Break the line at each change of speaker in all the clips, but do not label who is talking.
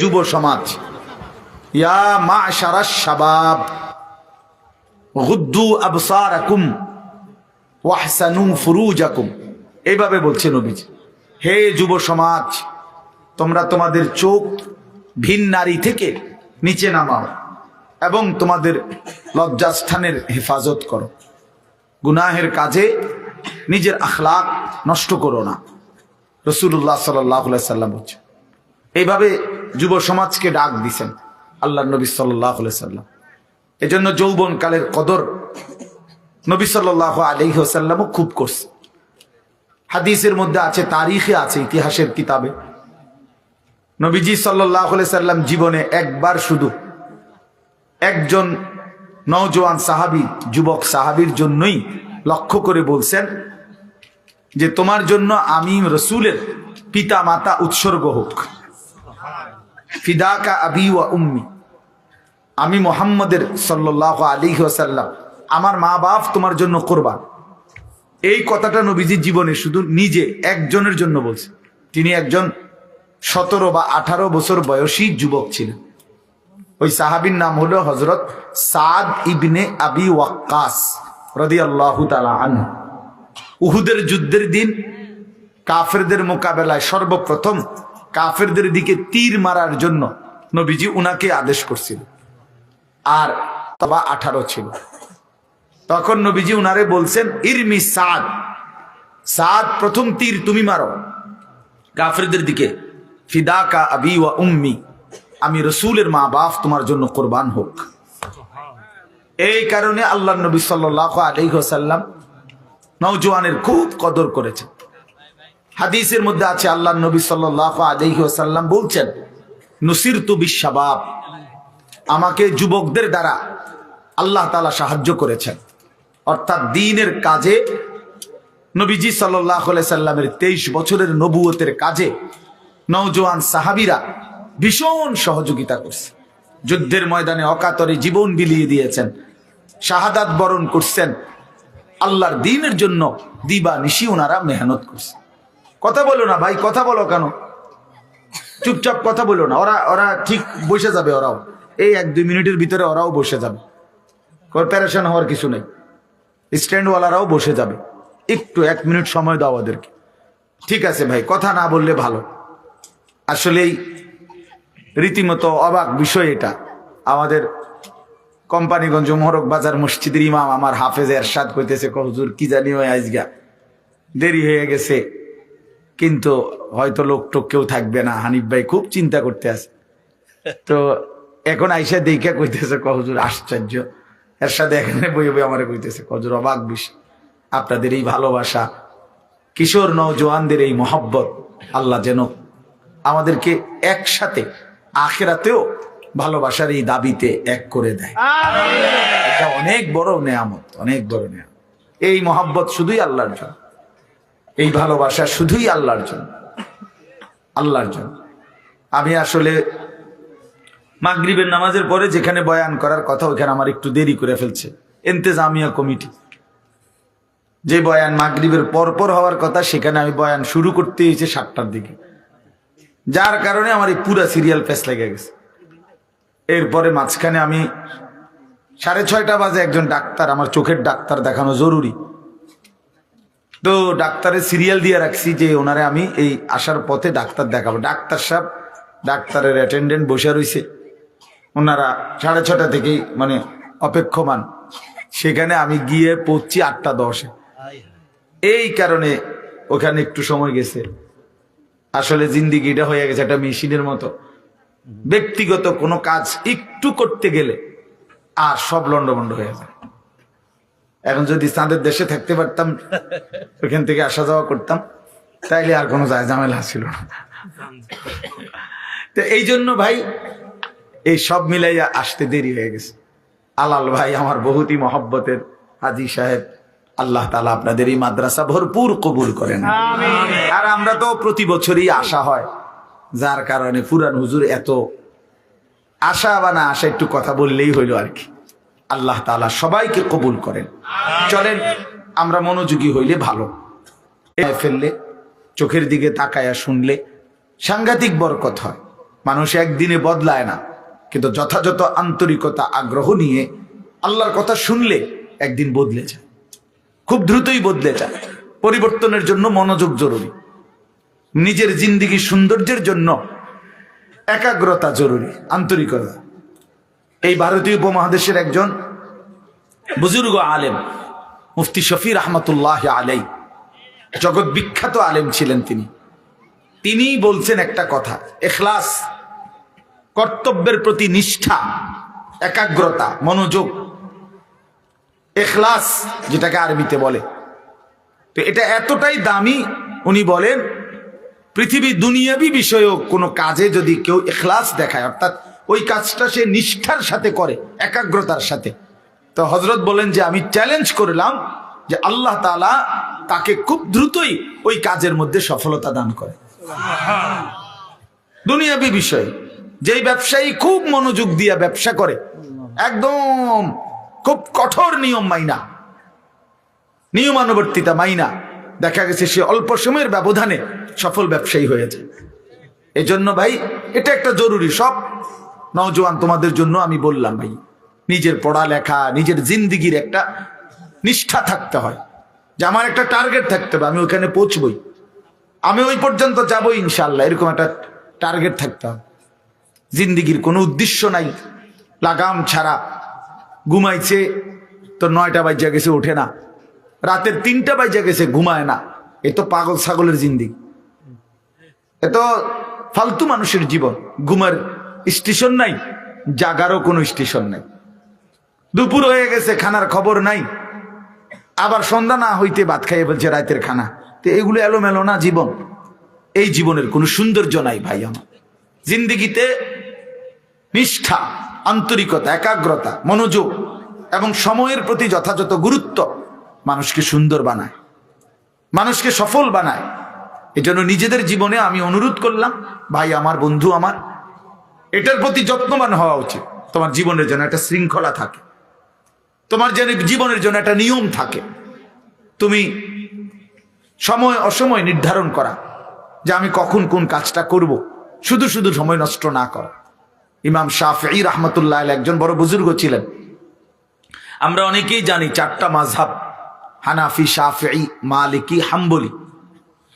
যুব সমাজ। ইয়া মা সারাস শাবাব, গুদ্দু আবসারাকুম, ওয়াহসানু ফুরুজাকুম। এইভাবে বলছে নবীজি। হে যুব সমাজ, তোমরা তোমাদের চোখ ভিন নারী থেকে নিচে নামাও এবং তোমাদের লজ্জাস্থানের হেফাজত করো। গুনাহের কাজে নিজের আখলাক নষ্ট করো না। রসুল্লাহ সাল্লাহ সাল্লাম বলছে। এইভাবে যুব সমাজকে ডাক দিছেন আল্লাহ নবী সাল্লাহ সাল্লাম। এজন্য যৌবনকালের কদর নবী সাল্লাহ আলহিহসাল্লামও খুব করছে। হাদিসের মধ্যে আছে, তারিখে আছে, ইতিহাসের কিতাবে। নবীজি সাল্লাহ সাল্লাম জীবনে একবার শুধু একজন নওজোয়ান সাহাবি, যুবক সাহাবির জন্যই লক্ষ্য করে বলছেন যে, তোমার জন্য আমি রসুলের পিতা মাতা উৎসর্গ হোক। ফিদাকা আবি ওয়া উম্মি। আমি মোহাম্মদের সাল্লাহ আলী ওসাল্লাম আমার মা বাপ তোমার জন্য করবান। এই কথাটা নবীজির জীবনে শুধু নিজে, একজনের জন্য বলছে। তিনি একজন সতেরো বা আঠারো বছর বয়সী যুবক ছিলেন। ওই সাহাবির নাম হলো হজরত সাদ ইবনে আবি ওয়াক্কাস রদি আল্লাহ আনহু। উহুদের যুদ্ধের দিন কাফেরদের মোকাবেলায় সর্বপ্রথম কাফেরদের দিকে তীর মারার জন্য নবীজি উনাকে আদেশ করছিল। আর তবা আঠারো ছিল। তখন নবীজি উনারে বলছেন, ইরমি সাদ সাদ প্রথম তীর তুমি মারো কাফেরদের দিকে। ফিদাকা আবি ওয়া উম্মি, আমি রসুলের মা বাপ তোমার জন্য কোরবান হোক। এই কারণে আল্লাহ নবী সাল্লাহ আলহ্লাম নৌজওয়ানের খুব কদর করেছেন। হাদিসের মধ্যে আছে আল্লাহ নবী সাল্লাহ আলহ্লাম বলছেন নসির তু বিশ্বাবাব আমাকে যুবকদের দ্বারা আল্লাহ তালা সাহায্য করেছেন। অর্থাৎ দিনের কাজে নবীজি সাল্লাহ সাল্লামের তেইশ বছরের নবুয়তের কাজে নৌজওয়ান সাহাবিরা ভীষণ সহযোগিতা করছে। যুদ্ধের ময়দানে অকাতরে জীবন বিলিয়ে দিয়েছেন, শাহাদাত বরণ করছেন। আল্লাহর দিনের জন্য দিবা নিশি ওনারা মেহনত করছে কথা বলো না ভাই, কথা বলো কেন? চুপচাপ কথা বলো না। ওরা ওরা ঠিক বসে যাবে ওরাও। এই এক, দুই মিনিটের ভিতরে ওরাও বসে যাবে। প্যারেশন হওয়ার কিছু নেই। স্ট্যান্ডওয়ালারাও বসে যাবে। একটু, এক মিনিট সময় দাও ওদেরকে। ঠিক আছে ভাই, কথা না বললে ভালো। আসলেই রীতিমতো অবাক বিষয় এটা। আমাদের কোম্পানিগঞ্জ মোহরক বাজার মসজিদের ইমাম আমার হাফেজ এরশাদ কইতেছে, কহজুর, কি জানি ওই আজগা। দেরি হয়ে গেছে। কিন্তু হয়তো লোক টোক কেউ থাকবে না। হানিফ ভাই খুব চিন্তা করতে আছে। তো এখন আইসা দেখে কইতেছে কহজুর আশ্চর্য। এর সাথে এখানে বই বই আমার কইতেছে কজুর অবাক বিষয় আপনাদের এই ভালোবাসা কিশোর নৌজওয়ানদের এই মহব্বত আল্লাহ যেন আমাদেরকে একসাথে আখেরাতেও ভালোবাসার এই দাবিতে এক করে দেয়। এটা অনেক বড় নেয়ামত অনেক বড় নেয়ামত। এই মহব্বত শুধুই আল্লাহর জন্য। এই ভালোবাসা শুধুই আল্লাহর জন্য। আল্লাহর জন্য। আমি আসলে মাগরিবের নামাজের পরে যেখানে বয়ান করার কথা ওখানে আমার একটু দেরি করে ফেলছে। এন্তেজামিয়া কমিটি। যে বয়ান মাগরিবের পরপর হওয়ার কথা, সেখানে আমি বয়ান শুরু করতে হয়েছে সাতটার দিকে। যার কারণে আমার এই পুরা সিরিয়াল পেস লেগে গেছে। এরপরে মাঝখানে আমি সাড়ে ছয়টা বাজে একজন ডাক্তার, আমার চোখের ডাক্তার দেখানো জরুরি। তো ডাক্তারের সিরিয়াল দিয়ে রাখছি যে ওনারে আমি এই আসার পথে ডাক্তার দেখাবো। ডাক্তার সাহেব, ডাক্তারের অ্যাটেন্ডেন্ট বসে রয়েছে। ওনারা সাড়ে ছটা থেকেই মানে অপেক্ষমান। সেখানে আমি গিয়ে পড়ছি আটটা দশে। এই কারণে ওখানে একটু সময় গেছে। আসলে জিন্দিগিটা হয়ে গেছে একটা মেশিনের মতো। ব্যক্তিগত কোনো কাজ একটু করতে গেলে আর সব লন্ডভন্ড হয়ে যায়। এখন যদি চাঁদের দেশে থাকতে পারতাম ওইখান থেকে আসা যাওয়া করতাম তাইলে আর কোনো যায় ঝামেলা ছিল না। তো এই জন্য ভাই এই সব মিলাইয়া আসতে দেরি হয়ে গেছে। আলাল ভাই আমার বহুতই মহব্বতের হাজি সাহেব আল্লাহ তালা আপনাদের এই মাদ্রাসা ভরপুর কবুল করেন। আর আমরা তো প্রতি বছরই আসা হয় যার কারণে পুরান হুজুর এত আশা বা না আশা একটু কথা বললেই হইল আর কি। আল্লাহ তালা সবাইকে কবুল করেন। চলেন, আমরা মনোযোগী হইলে ভালো। ফেললে, চোখের দিকে তাকায়া শুনলে সাংঘাতিক বরকত হয়। মানুষ একদিনে বদলায় না, কিন্তু যথাযথ আন্তরিকতা, আগ্রহ নিয়ে আল্লাহর কথা শুনলে একদিন বদলে যায়। খুব দ্রুতই বদলে যায়। পরিবর্তনের জন্য মনোযোগ জরুরি। নিজের জিন্দিগি সৌন্দর্যের জন্য একাগ্রতা জরুরি, আন্তরিকতা। এই ভারতীয় উপমহাদেশের একজন বুজুর্গ আলেম, মুফতি শফি রহমতুল্লাহ আলাই জগৎ বিখ্যাত আলেম ছিলেন তিনি। তিনি বলছেন একটা কথা, এখলাস, কর্তব্যের প্রতি নিষ্ঠা, একাগ্রতা, মনোযোগ। এখলাস, যেটাকে আরবিতে বলে। তো এটা এতটাই দামি, উনি বলেন, পৃথিবী দুনিয়াবি বিষয়েও কোনো কাজে যদি কেউ এখলাস দেখায়, অর্থাৎ ওই কাজটা সে নিষ্ঠার সাথে করে, একাগ্রতার সাথে। তো হজরত বলেন যে, আমি চ্যালেঞ্জ করলাম যে আল্লাহ তালা তাকে খুব দ্রুতই ওই কাজের মধ্যে সফলতা দান করে। দুনিয়াবি বিষয়। যেই ব্যবসায়ী খুব মনোযোগ দিয়ে ব্যবসা করে, একদম খুব কঠোর নিয়ম মাইনা, নিয়মানুবর্তিতা মাইনা, দেখা গেছে সে অল্প সময়ের ব্যবধানে সফল ব্যবসায়ী হয়েছে এই জন্য ভাই, এটা একটা জরুরি, সব নওজোয়ান তোমাদের জন্য আমি বললাম ভাই। নিজের পড়ালেখা, নিজের জিন্দিগির একটা নিষ্ঠা থাকতে হয়। যে আমার একটা টার্গেট থাকতে হবে, আমি ওখানে পৌঁছবই। আমি ওই পর্যন্ত যাব ইনশাল্লাহ এরকম একটা টার্গেট থাকতে হবে। জিন্দিগির কোনো উদ্দেশ্য নাই, লাগাম ছাড়া ঘুমাইছে, তো নয়টা বাজ্যা গেছে, ওঠে না। রাতের তিনটা বাজ্যা গেছে, ঘুমায় না। এ তো পাগল ছাগলের জিন্দি এ তো ফালতু মানুষের জীবন। ঘুমার স্টেশন নাই, জাগারও কোনো স্টেশন নাই। দুপুর হয়ে গেছে, খানার খবর নাই। আবার সন্ধ্যা না হইতে ভাত খাইয়ে বলছে রাতের খানা। তো এগুলো এলোমেলো না জীবন। এই জীবনের কোনো সৌন্দর্য নাই ভাই আমার। জিন্দিগিতে নিষ্ঠা, আন্তরিকতা, একাগ্রতা, মনোযোগ এবং সময়ের প্রতি যথাযথ গুরুত্ব মানুষকে সুন্দর বানায়, মানুষকে সফল বানায়। এজন্য নিজেদের জীবনে আমি অনুরোধ করলাম, ভাই আমার, বন্ধু আমার, এটার প্রতি যত্নবান হওয়া উচিত। তোমার জীবনের জন্য একটা শৃঙ্খলা থাকে। তোমার যেন জীবনের জন্য একটা নিয়ম থাকে। তুমি সময় অসময় নির্ধারণ করা যে আমি কখন কোন কাজটা করব। শুধু শুধু সময় নষ্ট না করা। ইমাম শাফি রহমতুল্লাহ একজন বড় বুজুর্গ ছিলেন। আমরা অনেকেই জানি চারটা মাঝহাব হানাফি শাফি মালিকি, হাম্বলি।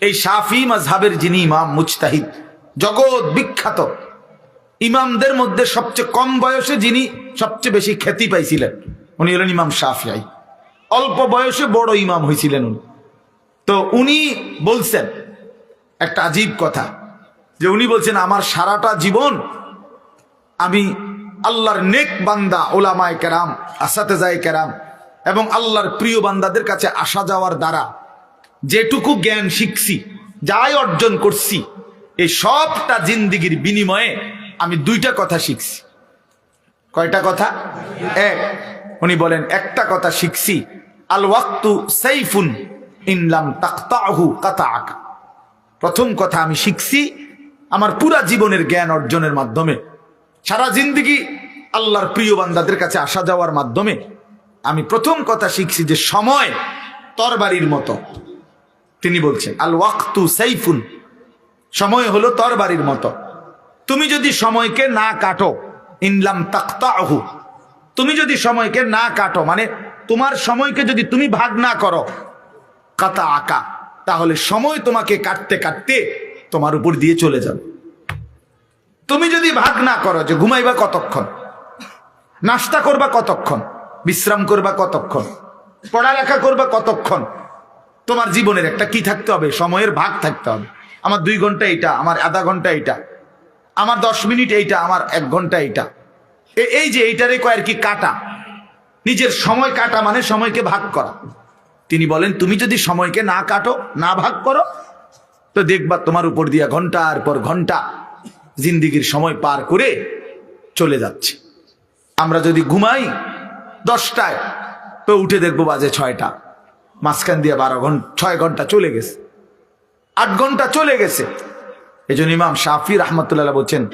এই শাফি মাঝহাবের যিনি ইমাম মুজতাহিদ, জগৎ বিখ্যাত। ইমামদের মধ্যে সবচেয়ে কম বয়সে যিনি সবচেয়ে বেশি খ্যাতি পাইছিলেন। উনি হলেন ইমাম শাফিআই অল্প বয়সে বড় ইমাম হয়েছিলেন উনি। তো উনি বলছেন, একটা আজীব কথা, যে উনি বলছেন, আমার সারাটা জীবন আমি আল্লাহর নেক বান্দা ওলামায় কেরাম আসাতে যায় কেরাম এবং আল্লাহর প্রিয় বান্দাদের কাছে আসা যাওয়ার দ্বারা যেটুকু জ্ঞান শিখছি, যাই অর্জন করছি, এই সবটা জিন্দিগির বিনিময়ে আমি দুইটা কথা শিখছি। কয়টা কথা? এক উনি বলেন, একটা কথা শিখছি। আল ওয়াক্তু সাইফুন ইনলাম তাকতাহু কাতা আকা প্রথম কথা আমি শিখছি আমার পুরা জীবনের জ্ঞান অর্জনের মাধ্যমে। সারা জিন্দিগি আল্লাহর প্রিয় বান্দাদের কাছে আসা যাওয়ার মাধ্যমে আমি প্রথম কথা শিখছি যে সময় তরবারির মতো। তিনি বলছেন, আল ওয়াক্তু সাইফুন, সময় হলো তরবারির মতো। তুমি যদি সময়কে না কাটো ইনলাম তাকতাহু তুমি যদি সময়কে না কাটো মানে তোমার সময়কে যদি তুমি ভাগ না করো কাতা আকা তাহলে সময় তোমাকে কাটতে কাটতে তোমার উপর দিয়ে চলে যাবে। তুমি যদি ভাগ না করো যে ঘুমাইবা কতক্ষণ, নাস্তা করবা কতক্ষণ, বিশ্রাম করবা কতক্ষণ, পড়ালেখা করবা কতক্ষণ, তোমার জীবনের একটা কি থাকতে হবে? সময়ের ভাগ থাকতে হবে। আমার দুই ঘণ্টা এইটা, আমার আধা ঘণ্টা এইটা, আমার দশ মিনিট এইটা, আমার এক ঘণ্টা এইটা। এই যে এইটারে কয়ের কি কাটা? নিজের সময় কাটা মানে সময়কে ভাগ করা। তিনি বলেন, তুমি যদি সময়কে না কাটো, না ভাগ করো, তো দেখবা তোমার উপর দিয়া ঘণ্টার পর ঘণ্টা জিন্দিগির সময় পার করে চলে যাচ্ছে। আমরা যদি ঘুমাই দশটায়, তো উঠে দেখব বাজে ছয়টা। মাঝখান দিয়ে বারো ঘণ্টা ছয় ঘণ্টা চলে গেছে। আট ঘণ্টা চলে গেছে। এই জন্য ইমাম শাফি রহমতুল্লাহ বলছেন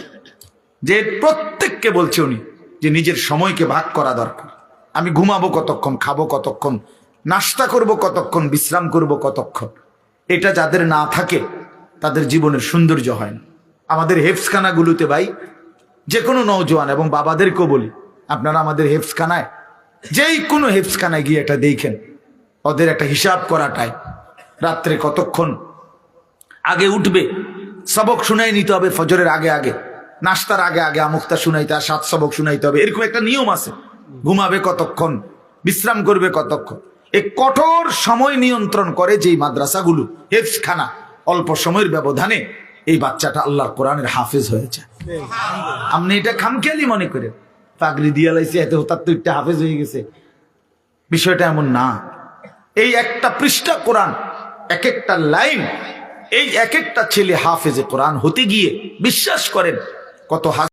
যে প্রত্যেককে বলছে উনি যে নিজের সময়কে ভাগ করা দরকার। আমি ঘুমাবো কতক্ষণ, খাব কতক্ষণ, নাস্তা করব কতক্ষণ, বিশ্রাম করব কতক্ষণ। এটা যাদের না থাকে, তাদের জীবনের সৌন্দর্য হয় না। আমাদের হেফসখানাগুলোতে ভাই যে কোনো নৌজওয়ান এবং বাবাদেরকেও বলি, আপনারা আমাদের হেফসখানায় যেই কোনো হেফসখানায় গিয়ে এটা দেখেন। ওদের একটা হিসাব করাটাই। রাত্রে কতক্ষণ? আগে উঠবে, সবক শুনাই নিতে হবে ফজরের আগে আগে। নাস্তার আগে আগে আমুক্তা শুনাইতে আর সাত সবক শুনাইতে হবে। এরকম একটা নিয়ম আছে। ঘুমাবে কতক্ষণ? বিশ্রাম করবে কতক্ষণ? এই কঠোর সময় নিয়ন্ত্রণ করে যেই মাদ্রাসাগুলো। হেফসখানা অল্প সময়ের ব্যবধানে এই বাচ্চাটা আল্লাহর কোরআনের হাফেজ হয়েছে। আপনি এটা খামখেয়ালি মনে করেন। পাগড়ি দিয়া লাইছে, এত একটা হাফেজ হয়ে গেছে। বিষয়টা এমন না। এই একটা পৃষ্ঠা কোরআন এক একটা লাইন, এই এক একটা ছেলে হাফেজে কোরআন হতে গিয়ে বিশ্বাস করেন কত হাজার